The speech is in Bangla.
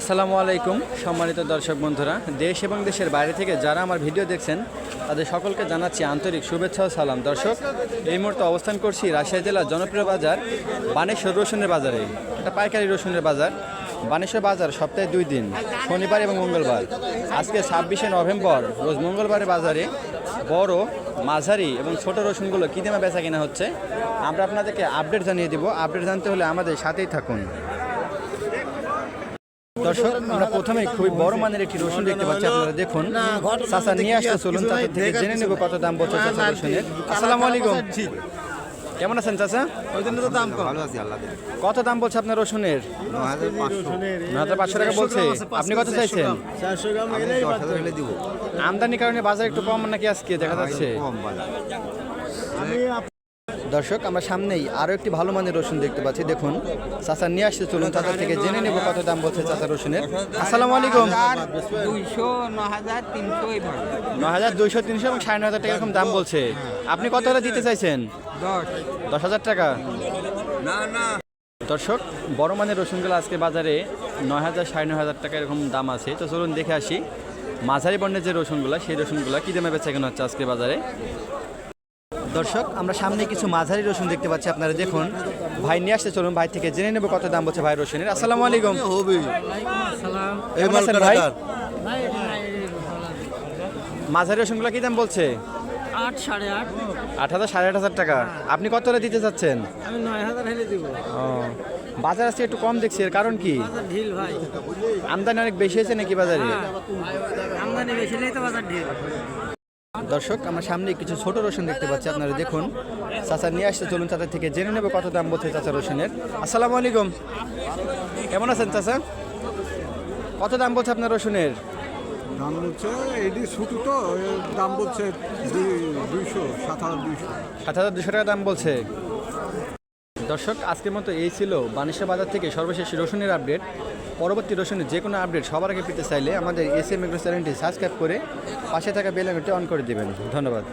আসসালামু আলাইকুম, সম্মানিত দর্শক বন্ধুরা। দেশ এবং দেশের বাইরে থেকে যারা আমার ভিডিও দেখছেন, তাদের সকলকে জানাচ্ছি আন্তরিক শুভেচ্ছা ও সালাম। দর্শক, এই মুহূর্তে অবস্থান করছি রাজশাহী জেলার জনপ্রিয় বাজার, বানেশ্বর রসুনের বাজারে। এটা পাইকারি রসুনের বাজার। বানেশ্বর বাজার সপ্তাহে দুই দিন, শনিবার এবং মঙ্গলবার। আজকে ছাব্বিশে নভেম্বর, রোজ মঙ্গলবারের বাজারে বড়, মাঝারি এবং ছোট রসুনগুলো কী দামে বেচা কেনা হচ্ছে, আমরা আপনাদেরকে আপডেট জানিয়ে দিব। আপডেট জানতে হলে আমাদের সাথেই থাকুন। দর্শক আমরা প্রথমে খুবই বড় মানের একটি রসুন দেখতে পাচ্ছি। আপনারা দেখুন চাচা নিয়ে আসতে চলুন তাদের থেকে জেনে নেব কত দাম বলছে চাচা রসুনের। আসসালামু আলাইকুম। কেমন আছেন চাচা? ওই জন্য তো দাম ভালো আছি আল্লাহ কত দাম বলছে আপনার রসুনের? ন হাজার পাঁচশো টাকা বলছে। আপনি কত চাইছেন? আমদানির কারণে বাজার একটু কম নাকি আজকে দেখা যাচ্ছে? কম বাজার। দর্শক আমরা সামনেই আরও একটি ভালো মানের রসুন দেখতে পাচ্ছি। দেখুন চাচা নিয়ে আসতে চলুন তাদের থেকে জেনে নেব কত দাম বলছে চাচা রসুনের। আসসালামু আলাইকুম। দুইশো ন হাজার তিনশো ন হাজার দুইশো তিনশো এবং সাড়ে ন হাজার টাকা এরকম দাম বলছে। আপনি কত হলে দিতে চাইছেন? দশ। দশ হাজার টাকা। দর্শক বড় মানের রসুনগুলো আজকে বাজারে নয় হাজার সাড়ে নয় হাজার টাকা এরকম দাম আছে। তো চলুন দেখে আসি। মাঝারি বর্ণের যে রসুনগুলো সেই রসুনগুলো কী দামে বেচা কেনা হচ্ছে আজকে বাজারে? দর্শক আমরা সামনে কিছু মাঝারি রসুন দেখতে পাচ্ছি আপনারা দেখুন। ভাই নিয়ে আসতে চলুন ভাই থেকে জেনে নেব কত দাম বলছে ভাই রসুনের। আসসালামু আলাইকুম। ভাই মাঝারি রসুনগুলো কী দাম বলছে? আট সাড়ে আট। আট হাজার সাড়ে আট হাজার টাকা। আপনি কত হলে দিতে চাচ্ছেন? আমি নয় হাজার হেলে দিব। ও বাজার আজকে একটু কম দেখছি এর কারণ কি? ঢিল ভাই। আমদানি অনেক বেশি হয়েছে নাকি বাজারে? আমদানি বেশি নেই তো বাজার ঢিল। দর্শক আমরা সামনে কিছু ছোট রসুন দেখতে পাচ্ছি। আপনারা দেখুন চাচা নিয়ে আসতে চলুন চাচা থেকে জেনে নেব কত দাম বলছে চাচা রসুনের। আসসালামু আলাইকুম। কেমন আছেন চাচা? কত দাম বলছে আপনার রসুনের? দাম বলছে এটি ছুটু তো দাম বলছে দুই- দুইশো সাত হাজার দুইশো। সাত হাজার দুশো টাকা দাম বলছে। দর্শক, আজকের মতো এই ছিল বাণিজ্য বাজার থেকে সর্বশেষ রসুনের আপডেট। পরবর্তী রসুনের যে কোনো আপডেট সবার আগে পেতে চাইলে আমাদের এসএম এগ্রো চ্যানেলটি সাবস্ক্রাইব করে পাশে থাকা বেল আইকনটি অন করে দেবেন। ধন্যবাদ।